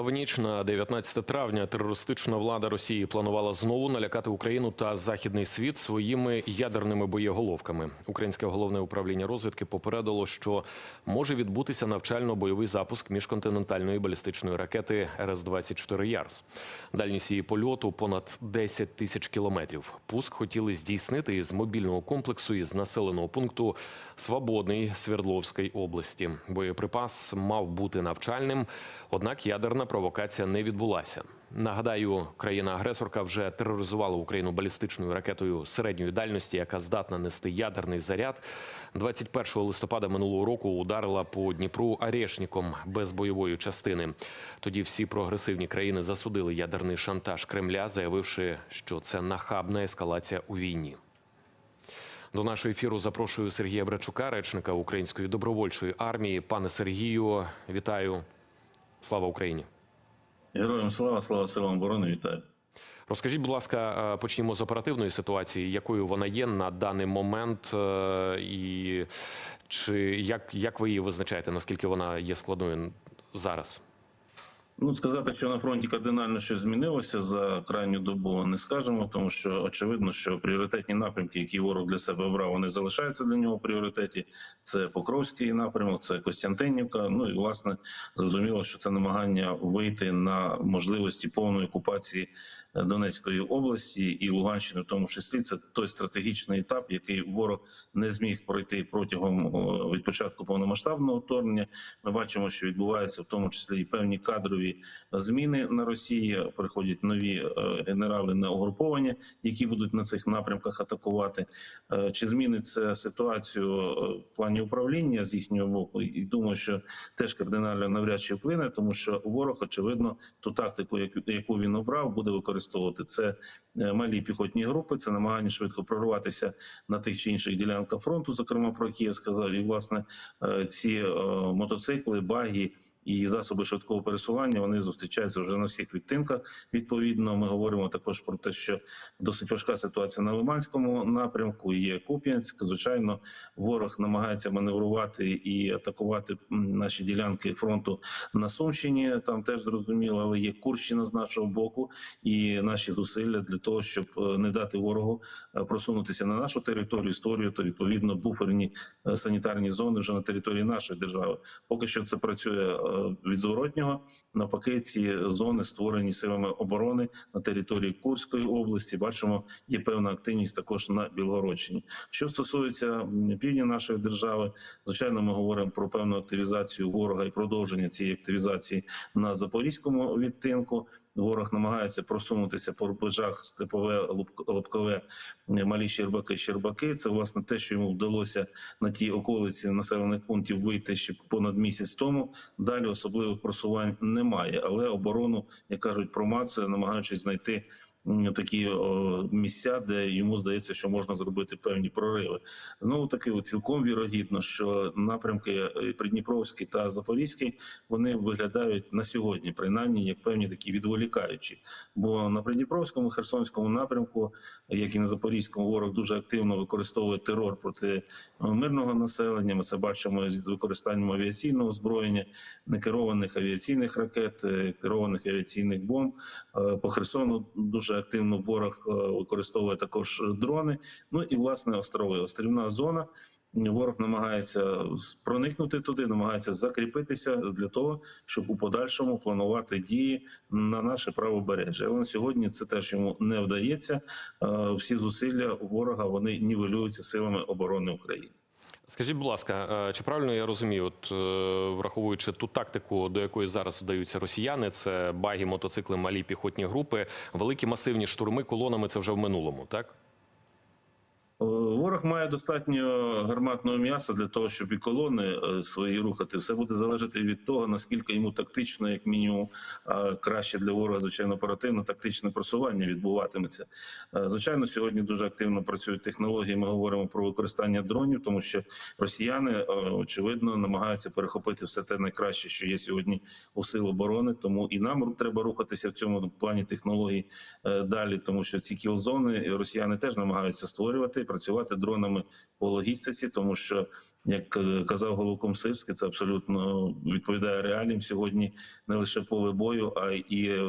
В ніч на 19 травня терористична влада Росії планувала знову налякати Україну та західний світ своїми ядерними боєголовками. Українське головне управління розвідки попередило, що може відбутися навчально-бойовий запуск міжконтинентальної балістичної ракети РС-24 Ярс. Дальність її польоту понад 10 тисяч кілометрів. Пуск хотіли здійснити із мобільного комплексу із населеного пункту Свободний Свердловської області. Боєприпас мав бути навчальним, однак ядерна провокація не відбулася. Нагадаю, країна-агресорка вже тероризувала Україну балістичною ракетою середньої дальності, яка здатна нести ядерний заряд. 21 листопада минулого року ударила по Дніпру Арешніком без бойової частини. Тоді всі прогресивні країни засудили ядерний шантаж Кремля, заявивши, що це нахабна ескалація у війні. До нашого ефіру запрошую Сергія Брачука, речника Української добровольчої армії. Пане Сергію, вітаю. Слава Україні! Героям слава, слава силам оборони, вітаю. Розкажіть, будь ласка, е, почнімо з оперативної ситуації, якою вона є на даний момент, е, і чи як, як ви її визначаєте? Наскільки вона є складною зараз? Ну, сказати, що на фронті кардинально щось змінилося за крайню добу, не скажемо, тому що очевидно, що пріоритетні напрямки, які ворог для себе обрав, вони залишаються для нього пріоритеті. Це Покровський напрямок, це Костянтинівка. Ну і власне зрозуміло, що це намагання вийти на можливості повної окупації Донецької області і Луганщини, в тому числі це той стратегічний етап, який ворог не зміг пройти протягом від початку повномасштабного вторгнення. Ми бачимо, що відбуваються в тому числі і певні кадрові зміни на Росії. Приходять нові е, генерали на угруповання, які будуть на цих напрямках атакувати. Е, Чи зміниться ситуацію е, в плані управління з їхнього боку? І думаю, що теж кардинально навряд чи вплине, тому що ворог, очевидно, ту тактику, яку- він обрав, буде використовувати. Це малі піхотні групи, це намагання швидко прорватися на тих чи інших ділянках фронту, зокрема про які я сказав. І власне ці мотоцикли, баги. І засоби швидкого пересування вони зустрічаються вже на всіх відтинках. Відповідно, ми говоримо також про те, що досить важка ситуація на Лиманському напрямку. Є Куп'янськ. Звичайно, ворог намагається маневрувати і атакувати наші ділянки фронту на Сумщині. Там теж зрозуміло, але є Курщина з нашого боку, і наші зусилля для того, щоб е, не дати ворогу е, просунутися на нашу територію, створювати відповідно буферні е, санітарні зони вже на території нашої держави. Поки що це працює від зворотнього. Навпаки, ці зони створені силами оборони на території Курської області. Бачимо, є певна активність також на Білгородщині. Що стосується півдня нашої держави, звичайно, ми говоримо про певну активізацію ворога і продовження цієї активізації на запорізькому відтинку. Ворог намагається просунутися по рубежах степове лобкове малі Щербаки, Щербаки. Це власне те, що йому вдалося на тій околиці населених пунктів вийти ще понад місяць тому. Далі особливих просувань немає, але оборону, як кажуть, промацує, намагаючись знайти. Такі місця, де йому здається, що можна зробити певні прориви. Знову таки, цілком вірогідно, що напрямки е, Придніпровський та Запорізький вони виглядають на сьогодні, принаймні як певні такі відволікаючі. Бо на Придніпровському Херсонському напрямку, як і на Запорізькому, ворог дуже активно використовує терор проти е, мирного населення. Ми це бачимо з використанням авіаційного озброєння, некерованих авіаційних ракет, е, керованих авіаційних бомб. Е, По Херсону дуже активно ворог е, використовує також дрони. Ну і власне острови, острівна зона. Ворог намагається проникнути туди, намагається закріпитися для того, щоб у подальшому планувати дії на наше правобережжя. Але на сьогодні це теж йому не вдається. Е, Всі зусилля ворога вони нівелюються силами оборони України. Скажіть, будь ласка, е, чи правильно я розумію, от е, враховуючи ту тактику, до якої зараз вдаються росіяни, це баги, мотоцикли, малі піхотні групи, великі масивні штурми колонами це вже в минулому, так? Е, Ворог має достатньо гарматного м'яса для того, щоб і колони е, свої рухати. Все буде залежати від того, наскільки йому тактично, як мінімум, краще для ворога, звичайно, оперативно тактичне просування відбуватиметься. Е, Звичайно, сьогодні дуже активно працюють технології. Ми говоримо про використання дронів, тому що росіяни очевидно намагаються перехопити все те найкраще, що є сьогодні у сил оборони. Тому і нам треба рухатися в цьому плані технологій далі, тому що ці кілзони росіяни теж намагаються створювати. Працювати дронами по логістиці, тому що. Як е, казав головком Сирський, це абсолютно відповідає реаліям сьогодні. Не лише поле бою, а і е,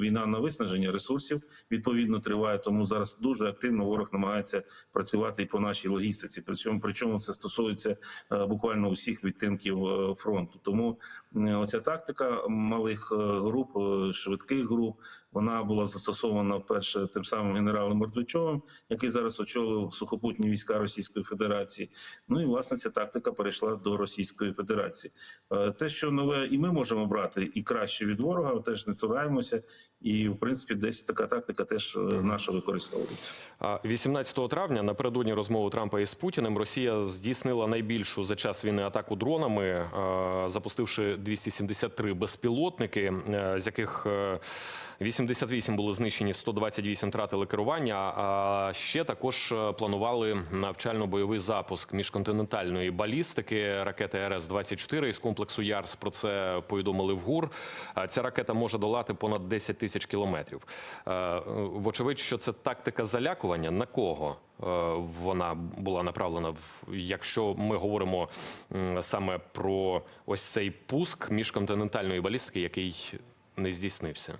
війна на виснаження ресурсів відповідно триває. Тому зараз дуже активно ворог намагається працювати і по нашій логістиці. Причому причому це стосується е, буквально усіх відтинків фронту. Тому оця тактика малих груп, швидких груп, вона була застосована перше тим самим генералом Мордвичовим, який зараз очолив сухопутні війська Російської Федерації. Ну і власне ця тактика перейшла до Російської Федерації. Е, Те, що нове, і ми можемо брати і краще від ворога, теж не цураємося. І в принципі, десь така тактика теж е, наша використовується. А 18 травня напередодні розмови Трампа із Путіним Росія здійснила найбільшу за час війни атаку дронами, е, запустивши 273 безпілотники, з яких 88 були знищені, 128 втратили керування. А ще також е, планували навчально-бойовий запуск міжконтинентальної балістики ракети РС 24 із комплексу Ярс. Про це повідомили в ГУР. Ця ракета може долати понад 10 тисяч кілометрів. Е, Вочевидь, що це тактика залякування. На кого е, вона була направлена? В- Якщо ми говоримо саме про ось цей пуск міжконтинентальної балістики, який не здійснився.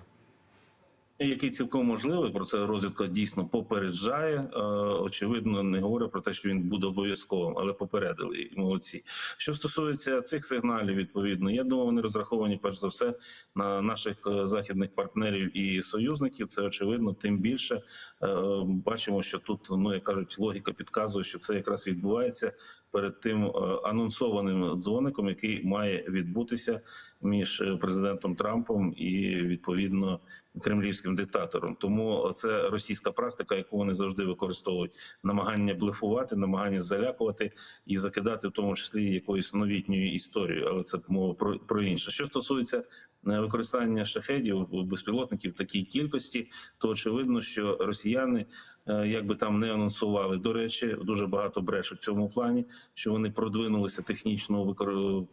Який цілком можливий, про це розвідка дійсно попереджає. Е, очевидно, не говорить про те, що він буде обов'язковим, але попередили молодці. Що стосується цих сигналів, відповідно, я думаю, вони розраховані перш за все на наших е, західних партнерів і союзників. Це очевидно. Тим більше е, бачимо, що тут, ну як кажуть, логіка підказує, що це якраз відбувається перед тим анонсованим дзвоником, який має відбутися між е, президентом Трампом і відповідно кремлівським диктатором. Тому це російська практика, яку вони завжди використовують: намагання блефувати, намагання залякувати і закидати, в тому числі якоюсь новітньою історією. Але це мова про, про інше. Що стосується використання шахедів безпілотників в такій кількості, то очевидно, що росіяни. е, Як би там не анонсували, до речі, дуже багато брешуть в цьому плані, що вони продвинулися технічно викор-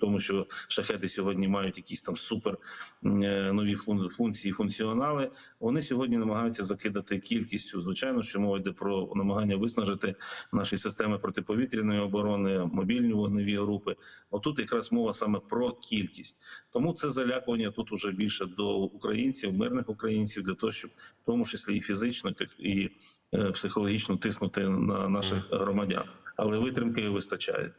тому, що шахеди сьогодні мають якісь там супер е, нові функції, функціонали. Вони сьогодні намагаються закидати кількістю. Звичайно, що мова йде про намагання виснажити наші системи протиповітряної оборони, мобільні вогневі групи. Отут якраз мова саме про кількість. Тому це залякування тут уже більше до українців, мирних українців, для того, щоб в тому числі і фізично, і е, психологічно тиснути на наших громадян. Але витримки вистачає.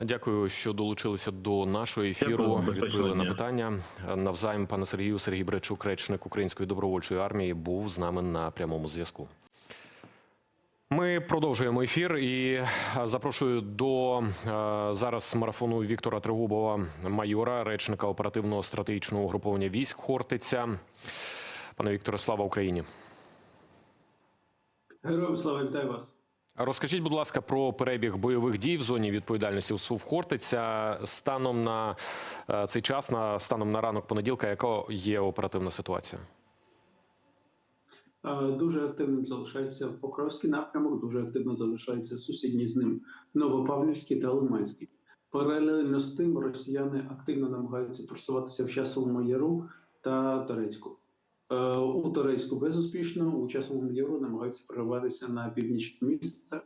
Дякую, що долучилися до нашого ефіру. Дякую, Відповіли на питання. Навзаєм, пане Сергію, Сергій Бречук, речник Української добровольчої армії, був з нами на прямому зв'язку. Ми продовжуємо ефір і е, запрошую до е, зараз марафону Віктора Тригубова, майора, речника оперативного стратегічного угруповання військ Хортиця. Пане Вікторе, слава Україні. Героям слава вітаю вас. Розкажіть, будь ласка, про перебіг бойових дій в зоні відповідальності СУВ Хортиця станом на е, цей час, на станом на ранок понеділка, яка є оперативна ситуація? Е, Дуже активним залишається Покровський напрямок, дуже активно залишається сусідній з ним Новопавлівський та Лиманський. Паралельно з тим росіяни активно намагаються просуватися в Часовому Яру та Торецьку. Е, У Торецьку безуспішно, у Часовому Яру намагаються прориватися на північ міста.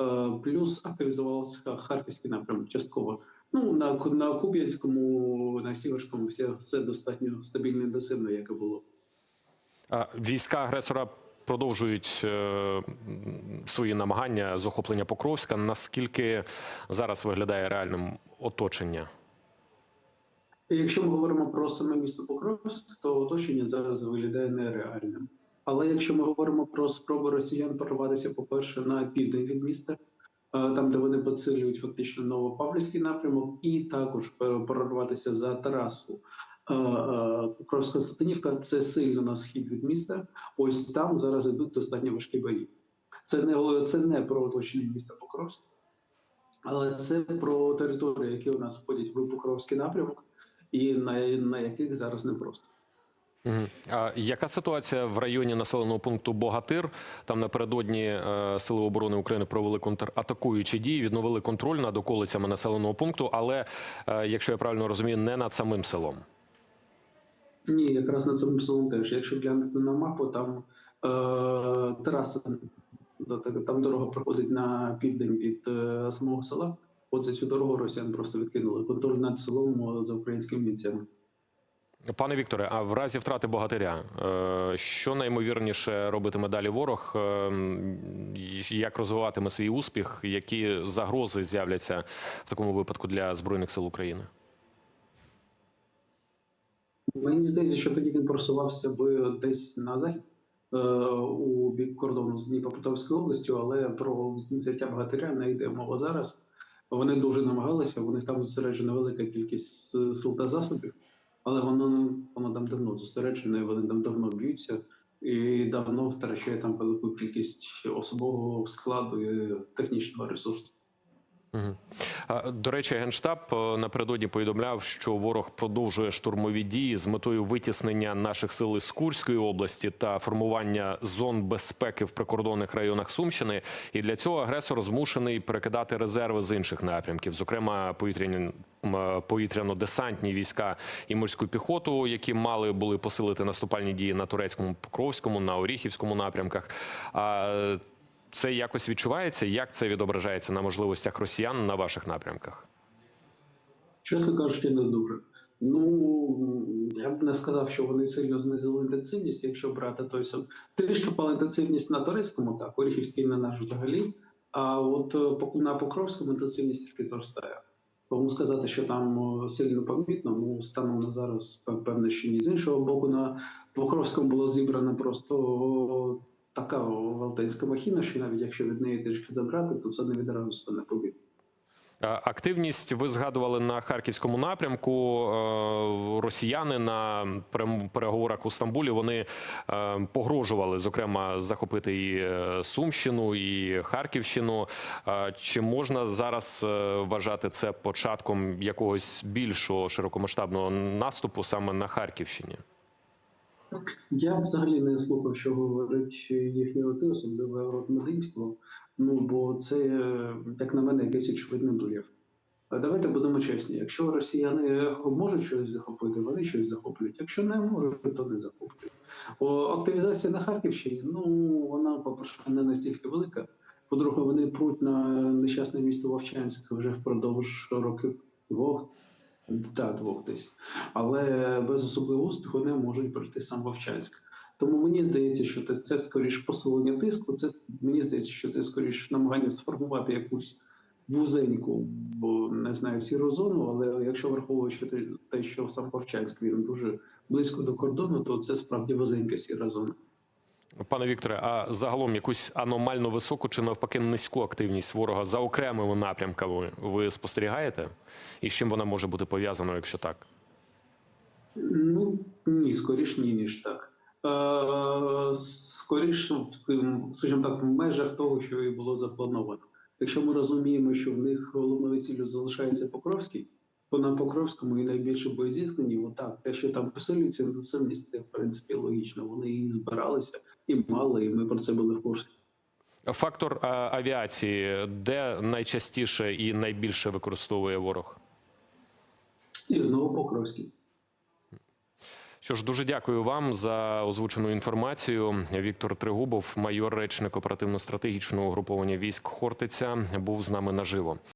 Е, Плюс активізувався Харківський напрямок частково. Ну, на, на Куп'янському, на Сіверському все, все достатньо стабільно і досивно, як і було. Війська агресора продовжують е, свої намагання з охоплення Покровська. Наскільки зараз виглядає реальним оточення? Якщо ми говоримо про саме місто Покровськ, то оточення зараз виглядає нереальним. Але якщо ми говоримо про спроби росіян прорватися, по-перше, на південь від міста, е, там, де вони поцілюють фактично Новопавлівський напрямок, і також прорватися за трасу е, Покровська-Сатанівка, це сильно на схід від міста. Ось там зараз йдуть достатньо важкі бої. Це не це не про оточення міста Покровськ, але це про території, які у нас входять в Покровський напрямок, і на, на яких зараз непросто. А яка ситуація в районі населеного пункту Богатир? Там напередодні е, Сили оборони України провели контратакуючі дії, відновили контроль над околицями населеного пункту, але е, якщо я правильно розумію, не над самим селом. Ні, якраз на цьому селом теж. Якщо глянути на мапу, там е, траса Там дорога проходить на південь від е, самого села. От за цю дорогу росіян просто відкинули контроль над селом е, за українськими бійцями. Пане Вікторе, а в разі втрати богатиря, е, що наймовірніше робитиме далі ворог? Е, Як розвиватиме свій успіх? Які загрози з'являться в такому випадку для збройних сил України? Мені здається, що тоді він просувався би десь на захід е, у бік кордону з Дніпропетровською областю, але про взяття богатиря не йде мова зараз. Вони дуже намагалися, них там зосереджена велика кількість сил та засобів, але воно, воно там давно зосереджене, вони там давно б'ються і давно втрачає там велику кількість особового складу і технічного ресурсу. До речі, генштаб е, напередодні повідомляв, що ворог продовжує штурмові дії з метою витіснення наших сил із Курської області та формування зон безпеки в прикордонних районах Сумщини. І для цього агресор змушений перекидати резерви з інших напрямків, зокрема повітряні е, повітряно-десантні війська і морську піхоту, які мали були посилити наступальні дії на турецькому Покровському, на Оріхівському напрямках. Це якось відчувається? Як це відображається на можливостях росіян на ваших напрямках? Чесно кажучи, не дуже. Ну я б не сказав, що вони сильно знизили інтенсивність, якщо брати той сам. Трішки впала інтенсивність на турецькому, так, Оріхівський не наш взагалі. А от е, на Покровському інтенсивність трішки зростає. Тому сказати, що там е, сильно помітно, ну станом на зараз пев- певно, що ні. З іншого боку, на Покровському було зібрано просто така велетенська махіна, що навіть якщо від неї трішки забрати, то це не відразу стане помітно. Е, Активність ви згадували на харківському напрямку. Е, Росіяни на переговорах у Стамбулі вони е, погрожували, зокрема, захопити і Сумщину, і Харківщину. Чи можна зараз вважати це початком якогось більшого широкомасштабного наступу саме на Харківщині? Я взагалі не слухав, що говорить їхні роти, особливо рот Ну бо це, як на мене, якийсь очевидний дурів. Давайте будемо чесні. Якщо росіяни можуть щось захопити, вони щось захоплюють. Якщо не можуть, то не захоплюють. Активізація на Харківщині, ну вона, по-перше, не настільки велика. По-друге, вони пруть на нещасне місто Вовчанськ вже впродовж років двох, та двох десь але без особливого успіху не можуть пройти сам Вовчанськ. Тому мені здається, що це, це скоріш посилення тиску. Це мені здається, що це скоріш намагання сформувати якусь вузеньку, бо не знаю сіру зону. Але якщо враховуючи те- що сам Вовчанськ він дуже близько до кордону, то це справді вузенька сіра зона. Пане Вікторе, а загалом якусь аномально високу чи навпаки низьку активність ворога за окремими напрямками ви спостерігаєте? І з чим вона може бути пов'язана, якщо так? Ну ні, скоріш ні, ніж так. Е, скоріш, скажімо так, в межах того, що і було заплановано. Якщо ми розуміємо, що в них головною ціллю залишається Покровський, то на Покровському і найбільше боєзіткнені, отак, те, що там посилюється інтенсивність, це в принципі логічно. Вони і збиралися, і мали, і ми про це були в курсі. Фактор а, авіації, де найчастіше і найбільше використовує ворог? І знову Покровський. Що ж, дуже дякую вам за озвучену інформацію. Віктор Тригубов, майор речник оперативно-стратегічного угруповання військ Хортиця, був з нами наживо.